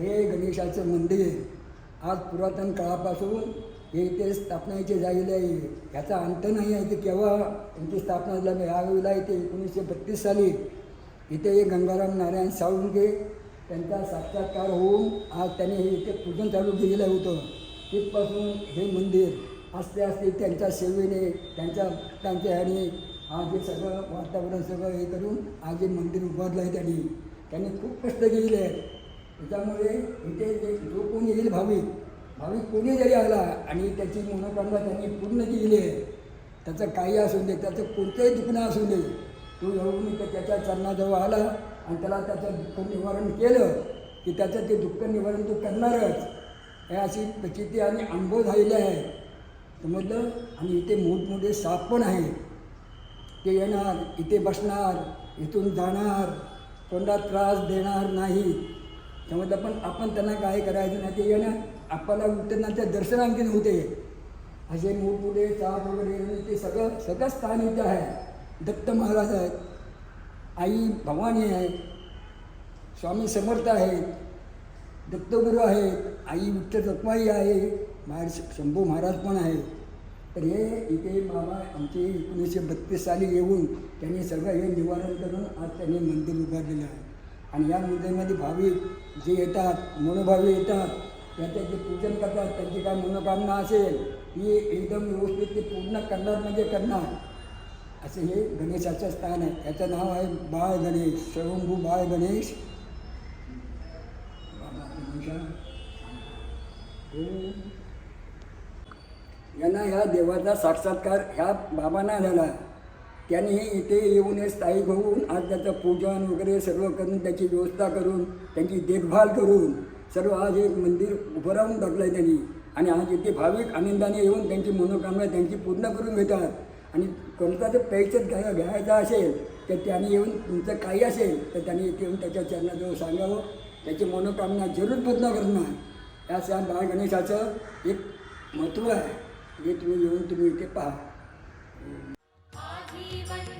हे गणेशाचं मंदिर आज पुरातन काळापासून हे इथे स्थापनेचे झालेले आहे. याचा अंत नाही आहे की केव्हा यांची स्थापना झाली यावेळेला इथे एकोणीसशे बत्तीस साली इथे हे गंगाराम नारायण साळुंके त्यांचा साक्षात्कार होऊन आज त्यांनी हे इथे पूजन चालू केलेलं होतं. तिथपासून हे मंदिर आस्ते आस्ते त्यांच्या सेवेने त्यांच्या भक्तांच्या ह्याने आज हे सगळं वातावरण सगळं हे करून आज हे मंदिर उभारलं आहे त्यांनी. त्यांनी खूप कष्ट केलेले आहेत. त्याच्यामुळे इथे जे जो कोणी येईल भाविक भाविक कोणी जरी आला आणि त्याची मनोकामना त्यांनी पूर्ण केली आहे त्याचं काही असू दे त्याचं कोणतंही दुखणं असू दे तो येऊन त्याच्या चरणाजवळ आला आणि त्याला त्याचं दुःख निवारण केलं की त्याचं ते दुःख निवारण तो करणारच. हे अशी प्रचिती आणि अनुभव झालेले आहे. समजलं आणि इथे मोठमोठे साप पण आहेत. ते येणार इथे बसणार इथून जाणार कोणाला त्रास देणार नाही. त्यामुळे पण आपण त्यांना काय करायचं नाही ते येणं आपल्याला उठताना दर्शन आणखीन होते. असे मोठमोठे चाप वगैरे ते सगळं सगळं स्थान इथं आहे. दत्त महाराज आहेत. आई भवानी आहेत. स्वामी समर्थ आहेत. दत्तगुरू आहेत. आई विठ्ठल रखमाई आहे. बाहेर शंभू महाराज पण आहेत. तर हे इथे बाबा आमचे एकोणीसशे बत्तीस साली येऊन त्यांनी सगळं हे निवारण करून आज त्यांनी मंदिर उभारलेलं आहे. आणि या मंदिरामध्ये भाविक जे येतात मनोभावी येतात त्याचं जे पूजन करतात त्यांची काय मनोकामना असेल ती एकदम व्यवस्थित ते पूर्ण करणार म्हणजे करणार. असे हे गणेशाचं स्थान आहे. याचं नाव आहे बाळ गणेश स्वयंभू बाळ गणेश. बाबा यांना ह्या देवाचा साक्षात्कार ह्या बाबांना झाला. त्यांनी इथे येऊन हे स्थायिक होऊन आज त्याचं पूजन वगैरे सर्व करून त्याची व्यवस्था करून त्यांची देखभाल करून सर्व आज एक मंदिर उभं राहून टाकलं आहे त्यांनी. आणि आज इथे भाविक आनंदाने येऊन त्यांची मनोकामना त्यांची पूर्ण करून घेतात. आणि कोणता जर पैसेच घ्या घ्यायचा असेल तर त्यांनी येऊन तुमचं काही असेल तर त्यांनी इथे येऊन त्याच्या चरणाजवळ सांगावं. त्याची मनोकामना जरूर पूर्ण करणार. या सण बाळ गणेशाचं एक महत्त्व आहे. जे तुम्ही येऊन तुम्ही इथे पहा. Bye.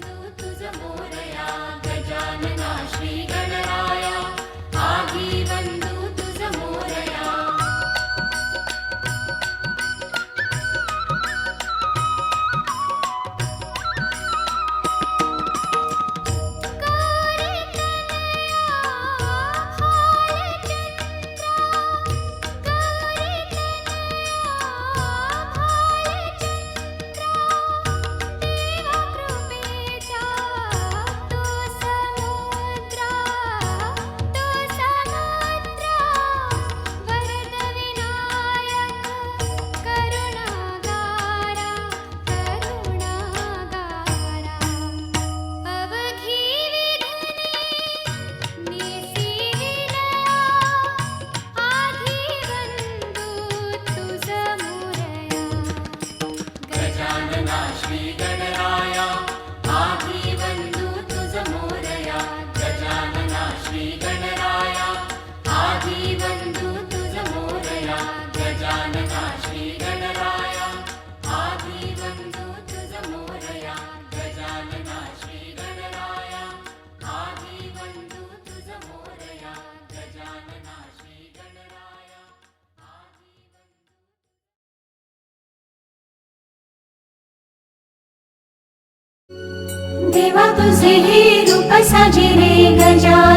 Navidad. तुझे हे रूप साजिरे गजानन